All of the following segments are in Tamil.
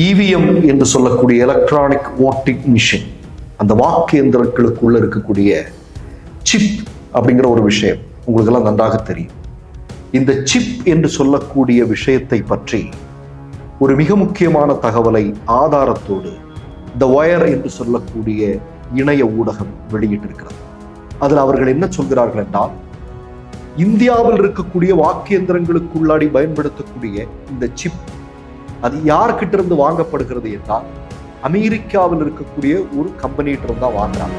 இவிஎம் என்று சொல்லக்கூடிய எலக்ட்ரானிக் ஓட்டிங் மிஷின் அந்த வாக்கு எந்திரங்களுக்குள்ள இருக்கக்கூடிய சிப் அப்படிங்கிற ஒரு விஷயம் உங்களுக்கெல்லாம் நன்றாக தெரியும். இந்த சிப் என்று சொல்லக்கூடிய விஷயத்தை பற்றி ஒரு மிக முக்கியமான தகவலை ஆதாரத்தோடு த ஒயர் என்று சொல்லக்கூடிய இணைய ஊடகம் வெளியிட்டிருக்கிறது. அதில் அவர்கள் என்ன சொல்கிறார்கள் என்றால் இந்தியாவில் இருக்கக்கூடிய வாக்கு எந்திரங்களுக்குள்ளாடி பயன்படுத்தக்கூடிய இந்த சிப் அது யார்கிட்ட இருந்து வாங்கப்படுகிறது என்றால் அமெரிக்காவில் இருக்கக்கூடிய ஒரு கம்பெனிகிட்ட இருந்தா வாங்குறாங்க.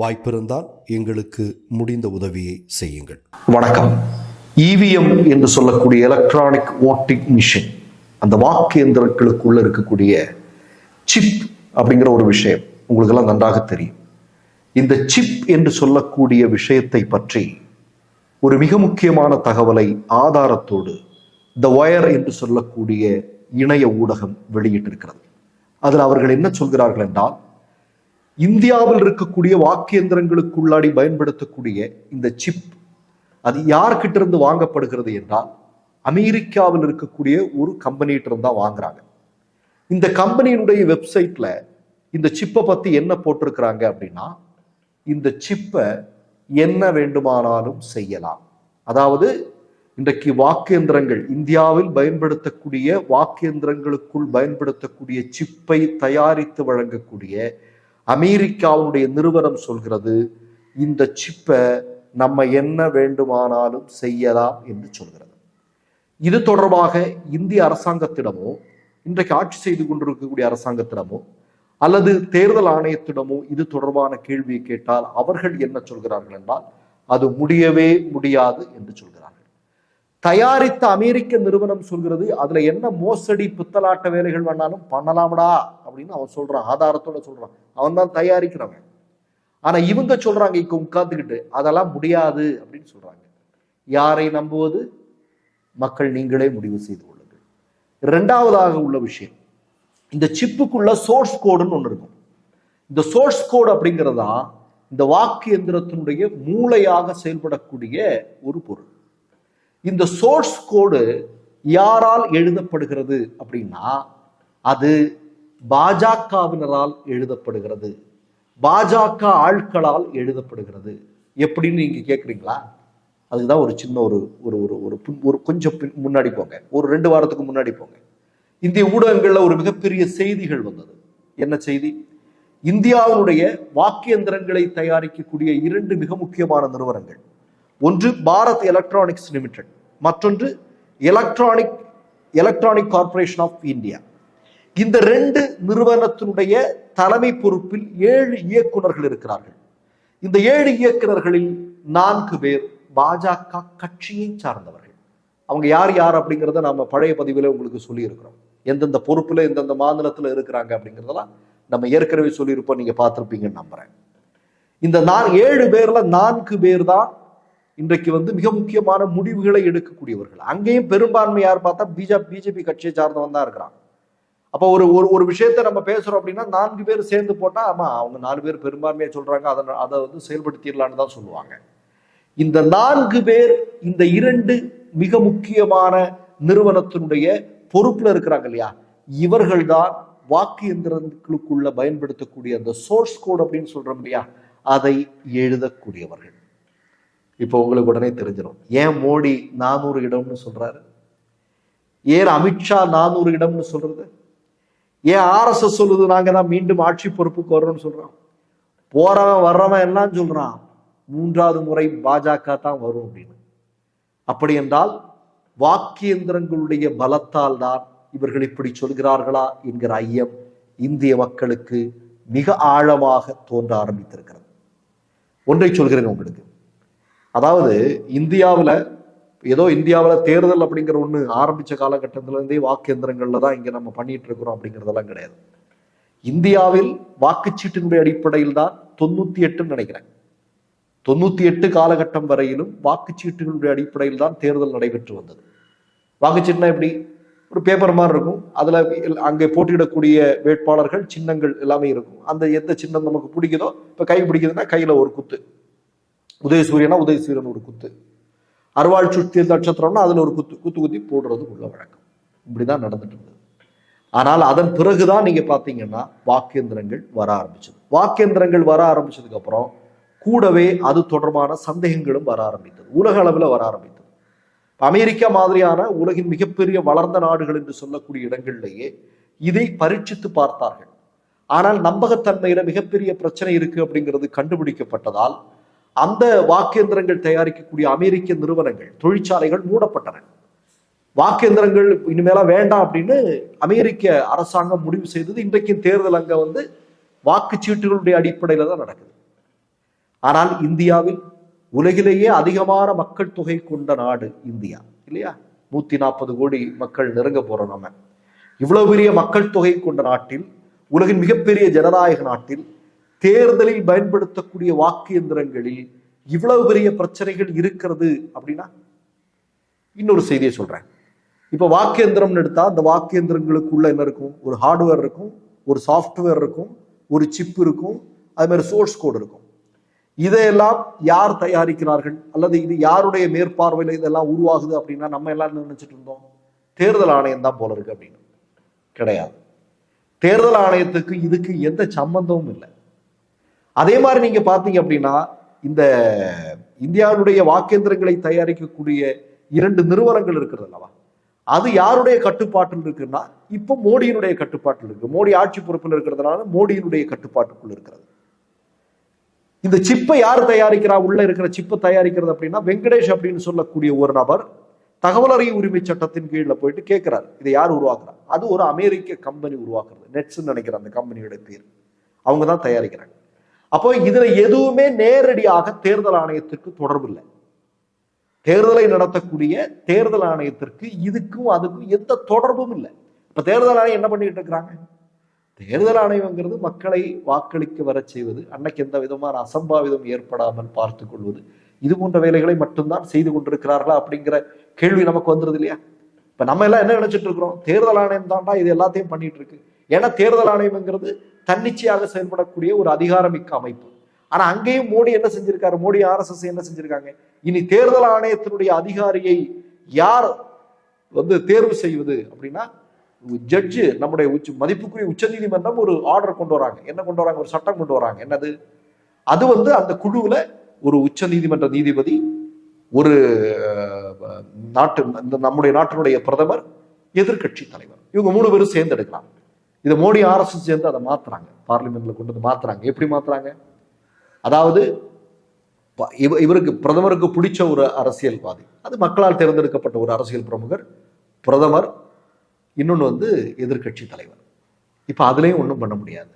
வாய்ப்பிருந்தால் எங்களுக்கு முடிந்த உதவியை செய்யுங்கள். வணக்கம். இவிஎம் என்று சொல்லக்கூடிய எலக்ட்ரானிக் ஓட்டிங் மிஷின் அந்த வாக்கு எந்திரங்களுக்குள்ள இருக்கக்கூடிய சிப் அப்படிங்கிற ஒரு விஷயம் உங்களுக்கெல்லாம் நன்றாக தெரியும். இந்த சிப் என்று சொல்லக்கூடிய விஷயத்தை பற்றி ஒரு மிக முக்கியமான தகவலை ஆதாரத்தோடு த ஒயர் என்று சொல்லக்கூடிய இணைய ஊடகம் வெளியிட்டிருக்கிறது. அதில் அவர்கள் என்ன சொல்கிறார்கள் என்றால் இந்தியாவில் இருக்கக்கூடிய வாக்கு எந்திரங்களுக்குள்ளாடி பயன்படுத்தக்கூடிய இந்த சிப் அது யார்கிட்ட இருந்து வாங்கப்படுகிறது என்றால் அமெரிக்காவில் இருக்கக்கூடிய ஒரு கம்பெனிகிட்ட இருந்தா வாங்குறாங்க. இந்த கம்பெனியினுடைய வெப்சைட்ல இந்த சிப்பை பத்தி என்ன போட்டிருக்கிறாங்க அப்படின்னா இந்த சிப்பை என்ன வேண்டுமானாலும் செய்யலாம். அதாவது இன்றைக்கு வாக்கேந்திரங்கள் இந்தியாவில் பயன்படுத்தக்கூடிய வாக்கேந்திரங்களுக்குள் பயன்படுத்தக்கூடிய சிப்பை தயாரித்து வழங்கக்கூடிய அமெரிக்காவுடைய நிறுவனம் சொல்கிறது இந்த சிப்பை நம்ம என்ன வேண்டுமானாலும் செய்யலாம் என்று சொல்கிறது. இது தொடர்பாக இந்திய அரசாங்கத்திடமோ இன்றைக்கு ஆட்சி செய்து கொண்டிருக்கக்கூடிய அரசாங்கத்திடமோ அல்லது தேர்தல் ஆணையத்திடமோ இது தொடர்பான கேள்வியை கேட்டால் அவர்கள் என்ன சொல்கிறார்கள் என்றால் அது முடியவே முடியாது என்று சொல்கிறார்கள். தயாரித்த அமெரிக்க நிறுவனம் சொல்கிறது அதுல என்ன மோசடி பித்தலாட்ட வேலைகள் வேணாலும் பண்ணலாம்டா அப்படின்னு அவன் சொல்றான் ஆதாரத்தோட சொல்றான். அவன் தான் தயாரிக்கிறவன். ஆனா இவங்க சொல்றாங்க இங்க உட்காந்துக்கிட்டு அதெல்லாம் முடியாது அப்படின்னு சொல்றாங்க. யாரை நம்புவது? மக்கள் நீங்களே முடிவு செய்து கொள்ளுங்கள். இரண்டாவதாக உள்ள விஷயம் இந்த சிப்புக்குள்ள சோர்ஸ் கோடுன்னு ஒன்று இருக்கும். இந்த சோர்ஸ் கோடு அப்படிங்கிறதா இந்த வாக்கு எந்திரத்தினுடைய மூளையாக செயல்படக்கூடிய ஒரு பொருள். இந்த சோர்ஸ் கோடு யாரால் எழுதப்படுகிறது அப்படின்னா அது பாஜகவினரால் எழுதப்படுகிறது. பாஜக ஆட்களால் எழுதப்படுகிறது. எப்படின்னு நீங்க கேட்குறீங்களா அதுதான் ஒரு சின்ன ஒரு ஒரு ஒரு ஒரு ஒரு கொஞ்சம் முன்னாடி போங்க. ஒரு ரெண்டு வாரத்துக்கு முன்னாடி போங்க. இந்திய ஊடகங்கள்ல ஒரு மிகப்பெரிய செய்திகள் வந்தது. என்ன செய்தி? இந்தியாவினுடைய வாக்கியந்திரங்களை தயாரிக்கக்கூடிய இரண்டு மிக முக்கியமான நிறுவனங்கள். ஒன்று பாரத் எலக்ட்ரானிக்ஸ் லிமிடெட். மற்றொன்று electronic electronic corporation of India இந்த ரெண்டு நிறுவனத்தினுடைய தலைமை பொறுப்பில் ஏழு இயக்குனர்கள் இருக்கிறார்கள். இந்த ஏழு இயக்குனர்களில் நான்கு பேர் பாஜக கட்சியை சார்ந்தவர்கள். அவங்க யார் யார் அப்படிங்கிறத நம்ம பழைய பதிவில் உங்களுக்கு சொல்லியிருக்கிறோம். எந்தெந்த பொறுப்பில் எந்தெந்த மாநிலத்தில் இருக்கிறாங்க அப்படிங்கிறதெல்லாம் நம்ம ஏற்கனவே சொல்லியிருப்போம் நீங்கள் பார்த்துருப்பீங்கன்னு நம்புகிறேன் இந்த நான் ஏழு பேர்ல நான்கு பேர் தான் இன்றைக்கு வந்து மிக முக்கியமான முடிவுகளை எடுக்கக்கூடியவர்கள். அங்கேயும் பெரும்பான்மை யார் பார்த்தா பிஜேபி பிஜேபி கட்சியை சார்ந்தவன் தான் இருக்கிறான். அப்போ ஒரு ஒரு ஒரு விஷயத்த நம்ம பேசுறோம் அப்படின்னா நான்கு பேர் சேர்ந்து போட்டா ஆமா அவங்க நாலு பேர் பெரும்பான்மையாக சொல்றாங்க அதை அதை வந்து செயல்படுத்திடலான்னு தான் சொல்லுவாங்க. இந்த நான்கு பேர் இந்த இரண்டு மிக முக்கியமான நிறுவனத்தினுடைய பொறுப்புல இருக்கிறாங்க இல்லையா? இவர்கள்தான் வாக்கு எந்திரங்களுக்குள்ள பயன்படுத்தக்கூடிய அந்த சோர்ஸ் கோட் அப்படின்னு சொல்றோம் இல்லையா? அதை எழுதக்கூடியவர்கள். இப்போ உங்களுக்கு உடனே தெரிஞ்சிடும் ஏன் மோடி நானூறு இடம்னு சொல்றாரு? ஏன் அமித்ஷா நானூறு இடம்னு சொல்றது? ஏன் ஆர்எஸ்எஸ் சொல்லுது நாங்க தான் மீண்டும் ஆட்சி பொறுப்புக்கு வரோம்னு சொல்றோம் போறவன் வர்றவன் எல்லாம் சொல்றான் மூன்றாவது முறை பாஜக தான் வரும் அப்படின்னு. அப்படி என்றால் வாக்கியந்திரங்களுடைய பலத்தால் தான் இவர்கள் இப்படி சொல்கிறார்களா என்கிற ஐயம் இந்திய மக்களுக்கு மிக ஆழமாக தோன்ற ஆரம்பித்திருக்கிறது. ஒன்றை சொல்கிறேன் உங்களுக்கு. அதாவது இந்தியாவில் ஏதோ இந்தியாவில் தேர்தல் அப்படிங்கிற ஒன்று ஆரம்பித்த காலகட்டத்திலேருந்தே வாக்கு எந்திரங்களில் தான் இங்கே நம்ம பண்ணிட்டு இருக்கிறோம் அப்படிங்கிறதெல்லாம் கிடையாது. இந்தியாவில் வாக்குச்சீட்டினுடைய அடிப்படையில் தான் தொண்ணூற்றி எட்டுன்னு நினைக்கிறேன். தொண்ணூற்றி எட்டு காலகட்டம் வரையிலும் வாக்குச்சீட்டுகளுடைய அடிப்படையில் தான் தேர்தல் நடைபெற்று வந்தது. வாக்குச்சீட்டுனா எப்படி? ஒரு பேப்பர் மாதிரி இருக்கும். அதில் அங்கே போட்டியிடக்கூடிய வேட்பாளர்கள் சின்னங்கள் எல்லாமே இருக்கும். அந்த எந்த சின்னம் நமக்கு பிடிக்குதோ இப்போ கை பிடிக்குதுன்னா கையில் ஒரு குத்து. உதயசூரியனா உதயசூரியன் ஒரு குத்து. அருவாள் சுற்றி நட்சத்திரம்னா அதில் ஒரு குத்து குத்து குத்தி போடுறது உள்ள வழக்கம். இப்படிதான் நடந்துட்டு இருந்தது ஆனால் அதன் பிறகுதான் நீங்க பார்த்தீங்கன்னா வாக்கேந்திரங்கள் வர ஆரம்பிச்சது. வாக்கேந்திரங்கள் வர ஆரம்பிச்சதுக்கு அப்புறம் கூடவே அது தொடர்பான சந்தேகங்களும் வர ஆரம்பித்தது. உலக அளவில் வர ஆரம்பித்தது. அமெரிக்கா மாதிரியான உலகின் மிகப்பெரிய வளர்ந்த நாடுகள் என்று சொல்லக்கூடிய இடங்கள்லேயே இதை பரீட்சித்து பார்த்தார்கள். ஆனால் நம்பகத்தன்மையில மிகப்பெரிய பிரச்சனை இருக்கு அப்படிங்கிறது கண்டுபிடிக்கப்பட்டதால் அந்த வாக்கியந்திரங்கள் தயாரிக்கக்கூடிய அமெரிக்க நிறுவனங்கள் தொழிற்சாலைகள் மூடப்பட்டன. வாக்கியந்திரங்கள் இனிமேலாம் வேண்டாம் அப்படின்னு அமெரிக்க அரசாங்கம் முடிவு செய்தது. இன்றைக்கும் தேர்தல் அங்க வந்து வாக்குச்சீட்டுகளுடைய அடிப்படையில தான் நடக்குது. ஆனால் இந்தியாவில் உலகிலேயே அதிகமான மக்கள் தொகை கொண்ட நாடு இந்தியா இல்லையா? நூத்தி நாற்பது கோடி மக்கள் நெருங்க போறோம் நம்ம இவ்வளவு பெரிய மக்கள் தொகை கொண்ட நாட்டில் உலகின் மிகப்பெரிய ஜனநாயக நாட்டில் தேர்தலில் பயன்படுத்தக்கூடிய வாக்கு எந்திரங்களில் இவ்வளவு பெரிய பிரச்சனைகள் இருக்கிறது அப்படின்னா இன்னொரு செய்தியை சொல்றேன். இப்ப வாக்கியந்திரம்னு எடுத்தா அந்த வாக்கு எந்திரங்களுக்குள்ள என்ன இருக்கும்? ஒரு ஹார்ட்வேர் இருக்கும் ஒரு சாஃப்ட்வேர் இருக்கும் ஒரு சிப் இருக்கும் அது மாதிரி சோர்ஸ் கோட் இருக்கும். இதையெல்லாம் யார் தயாரிக்கிறார்கள்? அல்லது இது யாருடைய மேற்பார்வையில் இதெல்லாம் உருவாகுது அப்படின்னா நம்ம எல்லாம் நினைச்சிட்டு இருந்தோம்? தேர்தல் ஆணையம் தான் போல இருக்கு அப்படின்னு. கிடையாது. தேர்தல் ஆணையத்துக்கு இதுக்கு எந்த சம்பந்தமும் இல்லை. அதே மாதிரி நீங்க பாத்தீங்க அப்படின்னா இந்த இந்தியாவுடைய வாக்கேந்திரங்களை தயாரிக்கக்கூடிய இரண்டு நிறுவனங்கள் இருக்கிறது அல்லவா? அது யாருடைய கட்டுப்பாட்டில் இருக்குன்னா இப்போ மோடியினுடைய கட்டுப்பாட்டில் இருக்கு. மோடி ஆட்சி பொறுப்பில் இருக்கிறதுனால மோடியினுடைய கட்டுப்பாட்டுக்குள் இருக்கிறது. இந்த சிப்பை யார் தயாரிக்கிறா? உள்ள இருக்கிற சிப்பை தயாரிக்கிறது அப்படின்னா வெங்கடேஷ் அப்படின்னு சொல்லக்கூடிய ஒரு நபர் தகவல் அறியும் உரிமை சட்டத்தின் கீழே போயிட்டு கேட்கிறார் இதை யார் உருவாக்குறா? அது ஒரு அமெரிக்க கம்பெனி உருவாக்குறது. நெட்ஸ்ன்னு நினைக்கிற அந்த கம்பெனியோட பேர். அவங்க தான் தயாரிக்கிறாங்க. அப்போ இதுல எதுவுமே நேரடியாக தேர்தல் ஆணையத்திற்கு தொடர்பு இல்லை. தேர்தலை நடத்தக்கூடிய தேர்தல் ஆணையத்திற்கு இதுக்கும் அதுக்கும் எந்த தொடர்பும் இல்லை. இப்ப தேர்தல் ஆணையம் என்ன பண்ணிட்டு இருக்கிறாங்க? தேர்தல் ஆணையம்ங்கிறது மக்களை வாக்களிக்க வர செய்வது அன்னைக்கு எந்த விதமான அசம்பாவிதம் ஏற்படாமல் பார்த்து கொள்வது இது போன்ற வேலைகளை மட்டும்தான் செய்து கொண்டிருக்கிறார்களா அப்படிங்கிற கேள்வி நமக்கு வந்துருது இல்லையா? இப்ப நம்ம எல்லாம் என்ன நினைச்சிட்டு இருக்கிறோம்? தேர்தல் ஆணையம் தான்டா இது எல்லாத்தையும் பண்ணிட்டு இருக்கு. ஏன்னா தேர்தல் ஆணையம்ங்கிறது தன்னிச்சையாக செயல்படக்கூடிய ஒரு அதிகாரமிக்க அமைப்பு. ஆனா அங்கேயும் மோடி என்ன செஞ்சிருக்காரு? மோடி ஆர்எஸ்எஸ் என்ன செஞ்சிருக்காங்க? இனி தேர்தல் ஆணையத்தினுடைய அதிகாரியை யார் வந்து தேர்வு செய்வது அப்படின்னா ஜட்ஜு நம்முடைய உச்ச மதிப்புக்குரிய உச்சநீதிமன்றம் ஒரு ஆர்டர் கொண்டு வராங்க. என்ன கொண்டு வராங்க? ஒரு சட்டம் கொண்டு வராங்க. என்னது? அது வந்து அந்த குழுவுல ஒரு உச்ச நீதிமன்ற நீதிபதி ஒரு நாட்டு இந்த நம்முடைய நாட்டினுடைய பிரதமர் எதிர்க்கட்சி தலைவர். இவங்க மூணு பேரும் சேர்ந்து எடுக்கலாம் இதை மோடி ஆர்எஸ்எஸ் சேர்ந்து அதை மாத்துறாங்க. பார்லிமெண்ட்ல கொண்டு வந்து மாத்துறாங்க. எப்படி மாத்துறாங்க? அதாவது ப- இவ- இவருக்கு பிரதமருக்கு பிடிச்ச ஒரு அரசியல்வாதி. அது மக்களால் தேர்ந்தெடுக்கப்பட்ட ஒரு அரசியல் பிரமுகர் பிரதமர் இன்னொன்று வந்து எதிர்க்கட்சி தலைவர். இப்போ அதுலேயும் ஒன்றும் பண்ண முடியாது.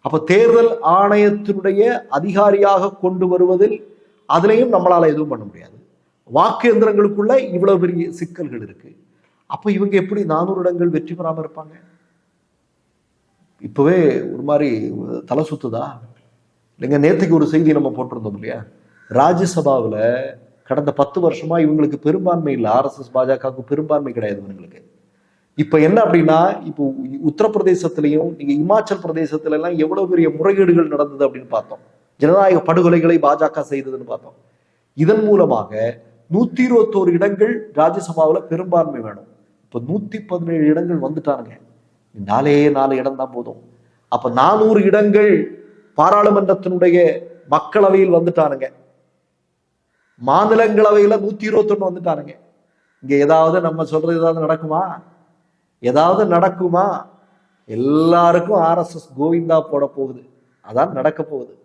அப்போ தேர்தல் ஆணையத்தினுடைய அதிகாரியாக கொண்டு வருவதில் அதுலேயும் நம்மளால் எதுவும் பண்ண முடியாது. வாக்கு எந்திரங்களுக்குள்ள இவ்வளவு பெரிய சிக்கல்கள் இருக்கு. அப்போ இவங்க எப்படி நானூறு இடங்கள் வெற்றி பெறாமல் இருப்பாங்க? இப்போவே ஒரு மாதிரி தலை சுத்துதா? இல்லைங்க நேற்றுக்கு ஒரு செய்தி நம்ம போட்டிருந்தோம் இல்லையா? ராஜ்யசபாவில் கடந்த பத்து வருஷமா இவங்களுக்கு பெரும்பான்மை இல்லை. ஆர்எஸ்எஸ் பாஜகவுக்கு பெரும்பான்மை கிடையாது இவங்களுக்கு. இப்போ என்ன அப்படின்னா இப்போ உத்தரப்பிரதேசத்திலையும் நீங்கள் இமாச்சல் பிரதேசத்துல எல்லாம் எவ்வளோ பெரிய முறைகேடுகள் நடந்தது அப்படின்னு பார்த்தோம். ஜனநாயக படுகொலைகளை பாஜக செய்ததுன்னு பார்த்தோம். இதன் மூலமாக நூற்றி இருபத்தோரு இடங்கள் ராஜ்யசபாவில் பெரும்பான்மை வேணும். இப்போ நூற்றி பதினேழு இடங்கள் வந்துட்டானுங்க. நாலே நாலு இடம் தான் போதும். அப்ப நானூறு இடங்கள் பாராளுமன்றத்தினுடைய மக்களவையில் வந்துட்டானுங்க. மாநிலங்களவையில நூத்தி இருபத்தொன்னு வந்துட்டானுங்க. இங்க ஏதாவது நம்ம சொல்றது ஏதாவது நடக்குமா? ஏதாவது நடக்குமா? எல்லாருக்கும் ஆர்எஸ்எஸ் கோவிந்தா போட போகுது. அதான் நடக்க போகுது.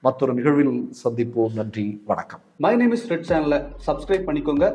மற்றொரு நிகழ்வில் சந்திப்போம். நன்றி. வணக்கம். மை நேம் இஸ் ரெட் சேனலை சப்ஸ்கிரைப் பண்ணிக்கோங்க.